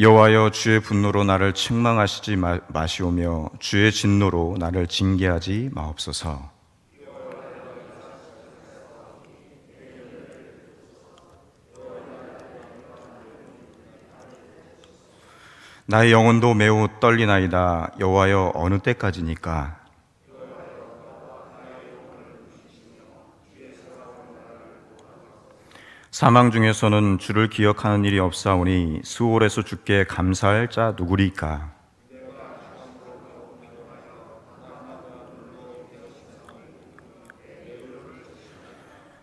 여호와여 주의 분노로 나를 책망하시지 마- 마시오며 주의 진노로 나를 징계하지 마옵소서. 나의 영혼도 매우 떨리나이다. 여호와여 어느 때까지니까? 사망 중에서는 주를 기억하는 일이 없사오니 수월에서 주께 감사할 자 누구리까?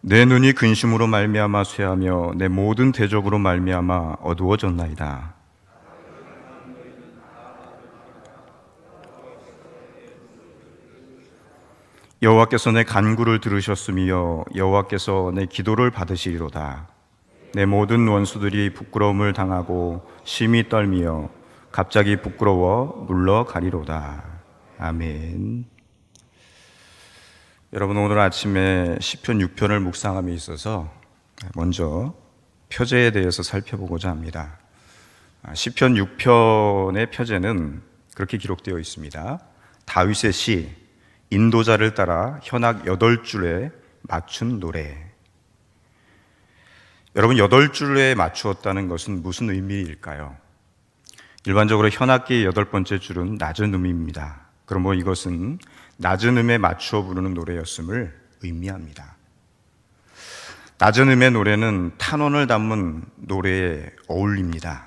내 눈이 근심으로 말미암아 쇠하며 내 모든 대적으로 말미암아 어두워졌나이다. 여호와께서 내 간구를 들으셨으며 여호와께서 내 기도를 받으시리로다. 내 모든 원수들이 부끄러움을 당하고 심히 떨미어 갑자기 부끄러워 물러가리로다. 아멘. 여러분 오늘 아침에 시편 6편을 묵상함에 있어서 먼저 표제에 대해서 살펴보고자 합니다. 아, 시편 6편의 표제는 그렇게 기록되어 있습니다. 다윗의 시 인도자를 따라 현악 8줄에 맞춘 노래. 여러분 8줄에 맞추었다는 것은 무슨 의미일까요? 일반적으로 현악기의 여덟 번째 줄은 낮은 음입니다. 그럼 뭐 이것은 낮은 음에 맞추어 부르는 노래였음을 의미합니다. 낮은 음의 노래는 탄원을 담은 노래에 어울립니다.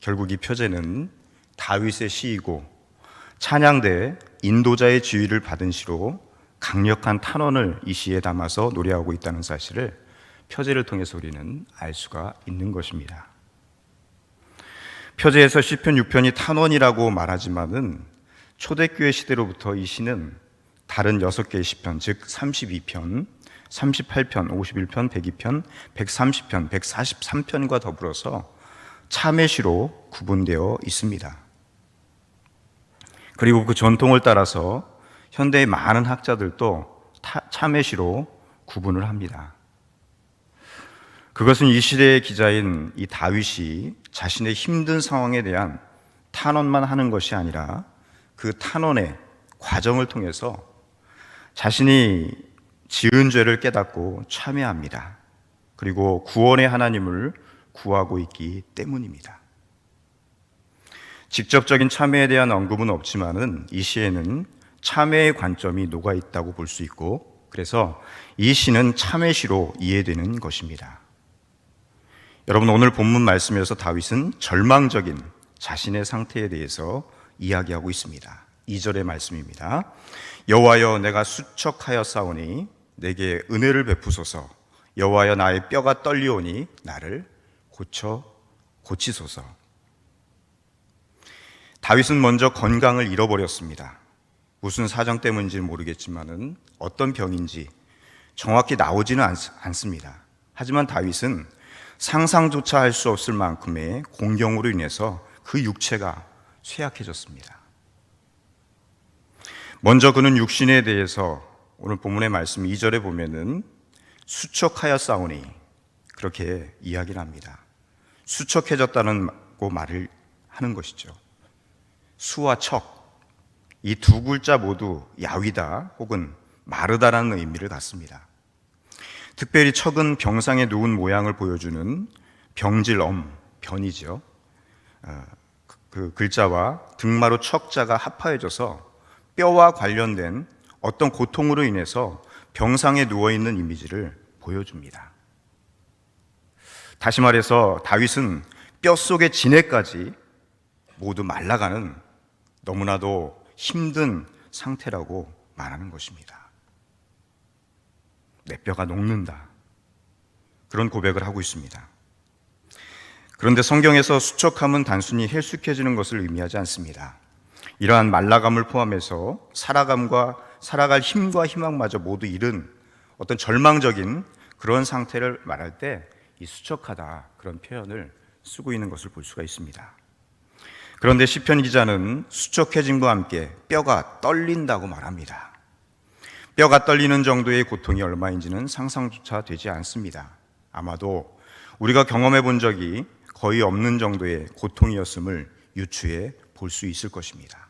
결국 이 표제는 다윗의 시이고 찬양대 인도자의 지휘를 받은 시로 강력한 탄원을 이 시에 담아서 노래하고 있다는 사실을 표제를 통해서 우리는 알 수가 있는 것입니다. 표제에서 시편 6편이 탄원이라고 말하지만은 초대교회 시대로부터 이 시는 다른 6개의 시편, 즉 32편, 38편, 51편, 102편, 130편, 143편과 더불어서 참회시로 구분되어 있습니다. 그리고 그 전통을 따라서 현대의 많은 학자들도 참회시로 구분을 합니다. 그것은 이 시대의 기자인 이 다윗이 자신의 힘든 상황에 대한 탄원만 하는 것이 아니라 그 탄원의 과정을 통해서 자신이 지은 죄를 깨닫고 참회합니다. 그리고 구원의 하나님을 구하고 있기 때문입니다. 직접적인 참회에 대한 언급은 없지만은 이 시에는 참회의 관점이 녹아 있다고 볼 수 있고 그래서 이 시는 참회시로 이해되는 것입니다. 여러분 오늘 본문 말씀에서 다윗은 절망적인 자신의 상태에 대해서 이야기하고 있습니다. 2절의 말씀입니다. 여호와여 내가 수척하여 싸우니 내게 은혜를 베푸소서. 여호와여 나의 뼈가 떨리오니 나를 고쳐 고치소서. 다윗은 먼저 건강을 잃어버렸습니다. 무슨 사정 때문인지는 모르겠지만은 어떤 병인지 정확히 나오지는 않, 않습니다. 하지만 다윗은 상상조차 할 수 없을 만큼의 공경으로 인해서 그 육체가 쇠약해졌습니다. 먼저 그는 육신에 대해서 오늘 본문의 말씀 2절에 보면은 수척하여 싸우니 그렇게 이야기를 합니다. 수척해졌다는 고 말을 하는 것이죠. 수와 척. 이 두 글자 모두 야위다 혹은 마르다라는 의미를 갖습니다. 특별히 척은 병상에 누운 모양을 보여주는 병질엄, 변이죠. 그 글자와 등마루 척자가 합하여져서 뼈와 관련된 어떤 고통으로 인해서 병상에 누워 있는 이미지를 보여줍니다. 다시 말해서 다윗은 뼈 속의 진해까지 모두 말라가는 너무나도 힘든 상태라고 말하는 것입니다. 내 뼈가 녹는다. 그런 고백을 하고 있습니다. 그런데 성경에서 수척함은 단순히 헬쑥해지는 것을 의미하지 않습니다. 이러한 말라감을 포함해서 살아감과 살아갈 힘과 희망마저 모두 잃은 어떤 절망적인 그런 상태를 말할 때 이 수척하다 그런 표현을 쓰고 있는 것을 볼 수가 있습니다. 그런데 시편 기자는 수척해짐과 함께 뼈가 떨린다고 말합니다. 뼈가 떨리는 정도의 고통이 얼마인지는 상상조차 되지 않습니다. 아마도 우리가 경험해 본 적이 거의 없는 정도의 고통이었음을 유추해 볼 수 있을 것입니다.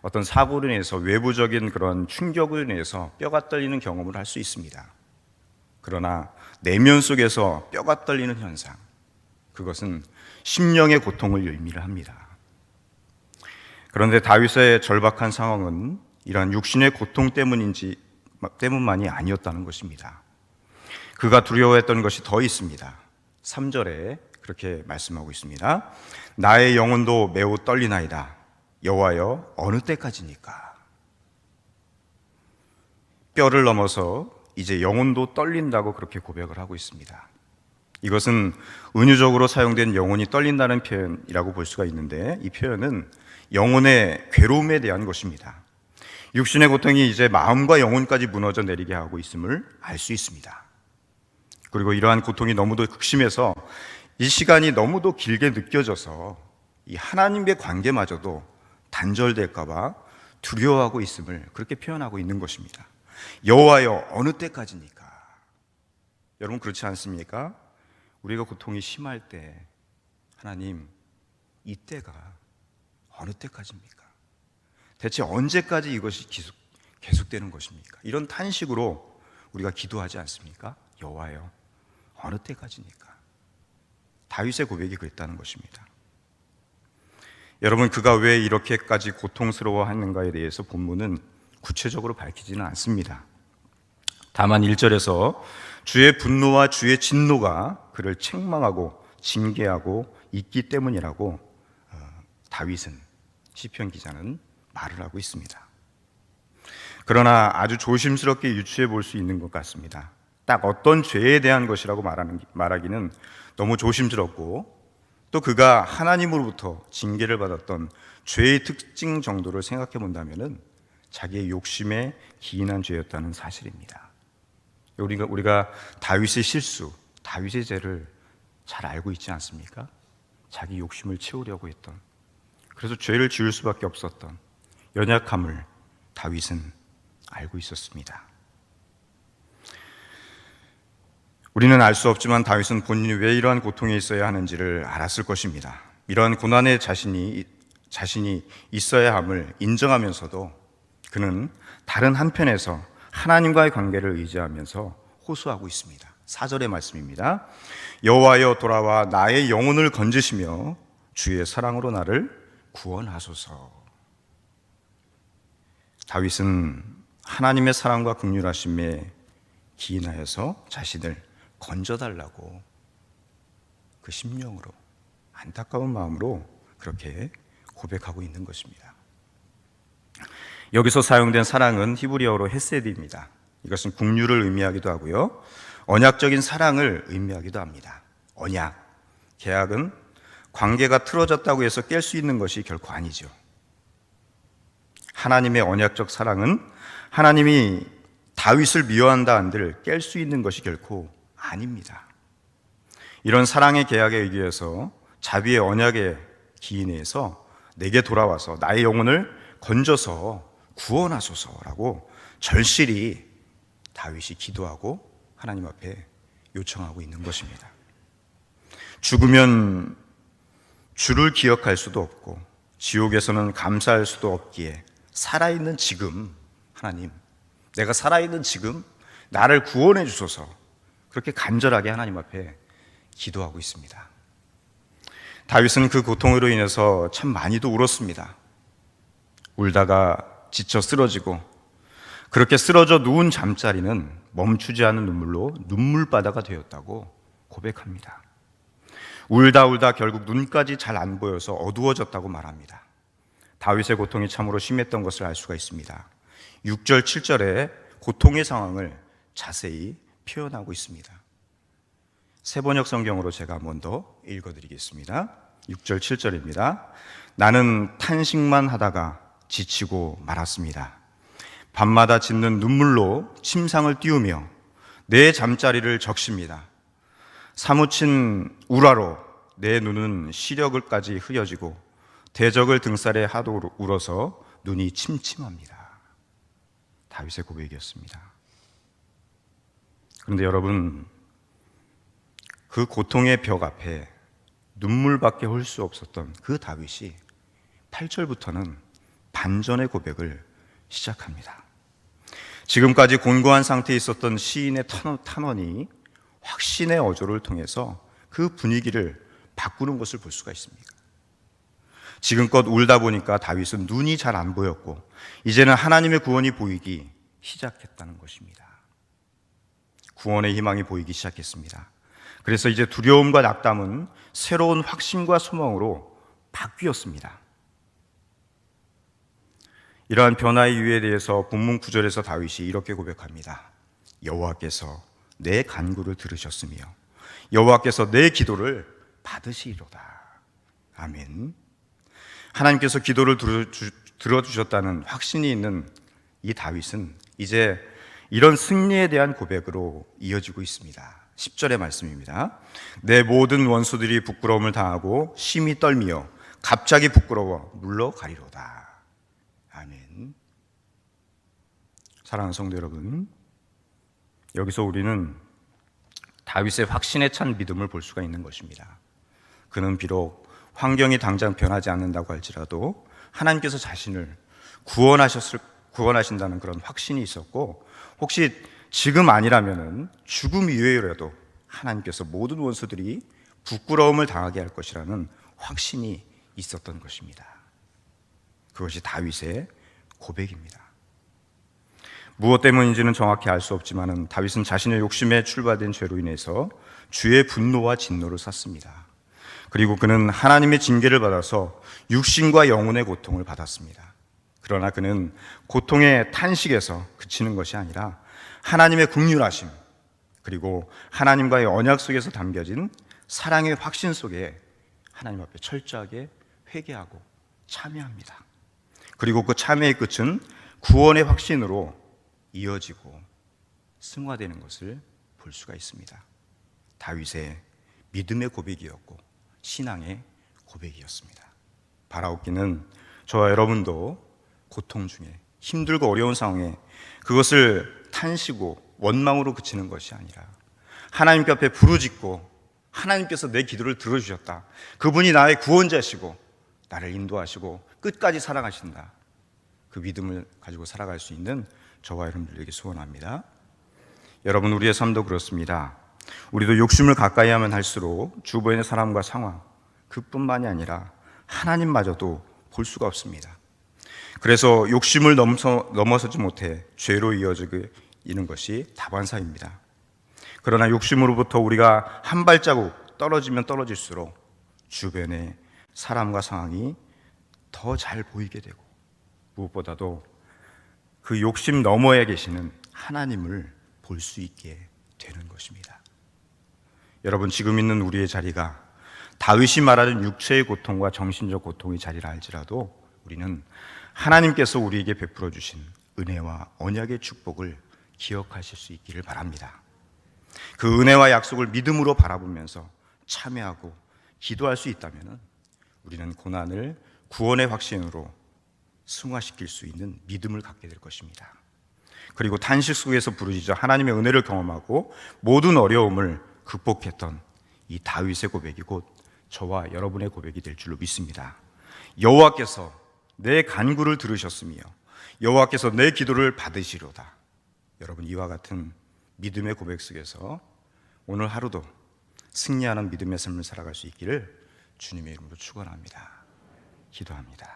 어떤 사고로 인해서 외부적인 그런 충격을 인해서 뼈가 떨리는 경험을 할 수 있습니다. 그러나 내면 속에서 뼈가 떨리는 현상, 그것은 심령의 고통을 의미를 합니다. 그런데 다윗의 절박한 상황은 이러한 육신의 고통 때문인지 때문만이 아니었다는 것입니다. 그가 두려워했던 것이 더 있습니다. 3절에 그렇게 말씀하고 있습니다. 나의 영혼도 매우 떨리나이다. 여호와여 어느 때까지니까? 뼈를 넘어서 이제 영혼도 떨린다고 그렇게 고백을 하고 있습니다. 이것은 은유적으로 사용된 영혼이 떨린다는 표현이라고 볼 수가 있는데 이 표현은 영혼의 괴로움에 대한 것입니다. 육신의 고통이 이제 마음과 영혼까지 무너져 내리게 하고 있음을 알 수 있습니다. 그리고 이러한 고통이 너무도 극심해서 이 시간이 너무도 길게 느껴져서 이 하나님의 관계마저도 단절될까봐 두려워하고 있음을 그렇게 표현하고 있는 것입니다. 여호와여 어느 때까지니까? 여러분 그렇지 않습니까? 우리가 고통이 심할 때 하나님 이때가 어느 때까지입니까? 대체 언제까지 이것이 계속, 계속되는 것입니까? 이런 탄식으로 우리가 기도하지 않습니까? 여호와여 어느 때까지니까? 다윗의 고백이 그랬다는 것입니다. 여러분 그가 왜 이렇게까지 고통스러워하는가에 대해서 본문은 구체적으로 밝히지는 않습니다. 다만 1절에서 주의 분노와 주의 진노가 그를 책망하고 징계하고 있기 때문이라고 어, 다윗은 시편 기자는 말을 하고 있습니다. 그러나 아주 조심스럽게 유추해 볼 수 있는 것 같습니다. 딱 어떤 죄에 대한 것이라고 말하는, 말하기는 너무 조심스럽고 또 그가 하나님으로부터 징계를 받았던 죄의 특징 정도를 생각해 본다면 자기의 욕심에 기인한 죄였다는 사실입니다. 우리가, 우리가 다윗의 실수, 다윗의 죄를 잘 알고 있지 않습니까? 자기 욕심을 채우려고 했던, 그래서 죄를 지을 수밖에 없었던 연약함을 다윗은 알고 있었습니다. 우리는 알 수 없지만 다윗은 본인이 왜 이러한 고통에 있어야 하는지를 알았을 것입니다. 이러한 고난에 자신이 자신이 있어야 함을 인정하면서도 그는 다른 한편에서 하나님과의 관계를 의지하면서 호소하고 있습니다. 4절의 말씀입니다. 여호와여 돌아와 나의 영혼을 건지시며 주의 사랑으로 나를 구원하소서. 다윗은 하나님의 사랑과 긍휼하심에 기인하여서 자신을 건져달라고 그 심령으로 안타까운 마음으로 그렇게 고백하고 있는 것입니다. 여기서 사용된 사랑은 히브리어로 헤세드입니다. 이것은 국류를 의미하기도 하고요. 언약적인 사랑을 의미하기도 합니다. 언약, 계약은 관계가 틀어졌다고 해서 깰 수 있는 것이 결코 아니죠. 하나님의 언약적 사랑은 하나님이 다윗을 미워한다 한들 깰 수 있는 것이 결코 아닙니다. 이런 사랑의 계약에 의해서 자비의 언약에 기인해서 내게 돌아와서 나의 영혼을 건져서 구원하소서라고 절실히 다윗이 기도하고 하나님 앞에 요청하고 있는 것입니다. 죽으면 주를 기억할 수도 없고 지옥에서는 감사할 수도 없기에 살아있는 지금 하나님 내가 살아있는 지금 나를 구원해 주소서 그렇게 간절하게 하나님 앞에 기도하고 있습니다. 다윗은 그 고통으로 인해서 참 많이도 울었습니다. 울다가 지쳐 쓰러지고 그렇게 쓰러져 누운 잠자리는 멈추지 않은 눈물로 눈물바다가 되었다고 고백합니다. 울다 울다 결국 눈까지 잘 안 보여서 어두워졌다고 말합니다. 다윗의 고통이 참으로 심했던 것을 알 수가 있습니다. 6절, 7절에 고통의 상황을 자세히 표현하고 있습니다. 세번역 성경으로 제가 더 읽어드리겠습니다. 6절, 7절입니다. 나는 탄식만 하다가 지치고 말았습니다. 밤마다 짓는 눈물로 침상을 띄우며 내 잠자리를 적십니다. 사무친 우라로 내 눈은 시력을까지 흐려지고 대적을 등살에 하도 울어서 눈이 침침합니다. 다윗의 고백이었습니다. 그런데 여러분, 그 고통의 벽 앞에 눈물밖에 홀 수 없었던 그 다윗이 8절부터는 반전의 고백을 시작합니다. 지금까지 곤고한 상태에 있었던 시인의 탄원- 탄원이 확신의 어조를 통해서 그 분위기를 바꾸는 것을 볼 수가 있습니다. 지금껏 울다 보니까 다윗은 눈이 잘 안 보였고 이제는 하나님의 구원이 보이기 시작했다는 것입니다. 구원의 희망이 보이기 시작했습니다. 그래서 이제 두려움과 낙담은 새로운 확신과 소망으로 바뀌었습니다. 이러한 변화의 이유에 대해서 본문 9절에서 다윗이 이렇게 고백합니다. 여호와께서 내 간구를 들으셨으며 여호와께서 내 기도를 받으시리로다. 아멘. 하나님께서 기도를 들어주, 들어주셨다는 확신이 있는 이 다윗은 이제 이런 승리에 대한 고백으로 이어지고 있습니다. 10절의 말씀입니다. 내 모든 원수들이 부끄러움을 당하고 심히 떨미어 갑자기 부끄러워 물러가리로다. 아멘. 사랑하는 성도 여러분, 여기서 우리는 다윗의 확신에 찬 믿음을 볼 수가 있는 것입니다. 그는 비록 환경이 당장 변하지 않는다고 할지라도 하나님께서 자신을 구원하셨을 구원하신다는 그런 확신이 있었고 혹시 지금 아니라면은 죽음 이후에라도 하나님께서 모든 원수들이 부끄러움을 당하게 할 것이라는 확신이 있었던 것입니다. 그것이 다윗의 고백입니다. 무엇 때문인지는 정확히 알 수 없지만은 다윗은 자신의 욕심에 출발된 죄로 인해서 주의 분노와 진노를 샀습니다. 그리고 그는 하나님의 징계를 받아서 육신과 영혼의 고통을 받았습니다. 그러나 그는 고통의 탄식에서 그치는 것이 아니라 하나님의 국률하심 그리고 하나님과의 언약 속에서 담겨진 사랑의 확신 속에 하나님 앞에 철저하게 회개하고 참여합니다. 그리고 그 참회의 끝은 구원의 확신으로 이어지고 승화되는 것을 볼 수가 있습니다. 다윗의 믿음의 고백이었고 신앙의 고백이었습니다. 바라옵기는 저와 여러분도 고통 중에 힘들고 어려운 상황에 그것을 탄시고 원망으로 그치는 것이 아니라 하나님께 앞에 부르짖고 하나님께서 내 기도를 들어주셨다. 그분이 나의 구원자시고 나를 인도하시고 끝까지 사랑하신다. 그 믿음을 가지고 살아갈 수 있는 저와 여러분들에게 소원합니다. 여러분 우리의 삶도 그렇습니다. 우리도 욕심을 가까이 하면 할수록 주변의 사람과 상황 그뿐만이 아니라 하나님마저도 볼 수가 없습니다. 그래서 욕심을 넘서, 넘어서지 못해 죄로 이어지게 이는 것이 다반사입니다. 그러나 욕심으로부터 우리가 한 발자국 떨어지면 떨어질수록 주변의 사람과 상황이 더 잘 보이게 되고 무엇보다도 그 욕심 너머에 계시는 하나님을 볼 수 있게 되는 것입니다. 여러분 지금 있는 우리의 자리가 다윗이 말하는 육체의 고통과 정신적 고통의 자리라 할지라도 우리는 하나님께서 우리에게 베풀어 주신 은혜와 언약의 축복을 기억하실 수 있기를 바랍니다. 그 은혜와 약속을 믿음으로 바라보면서 참여하고 기도할 수 있다면 우리는 고난을 구원의 확신으로 승화시킬 수 있는 믿음을 갖게 될 것입니다. 그리고 탄식 속에서 부르짖어 하나님의 은혜를 경험하고 모든 어려움을 극복했던 이 다윗의 고백이 곧 저와 여러분의 고백이 될 줄로 믿습니다. 여호와께서 내 간구를 들으셨으며 여호와께서 내 기도를 받으시로다. 여러분 이와 같은 믿음의 고백 속에서 오늘 하루도 승리하는 믿음의 삶을 살아갈 수 있기를 주님의 이름으로 축원합니다. 기도합니다.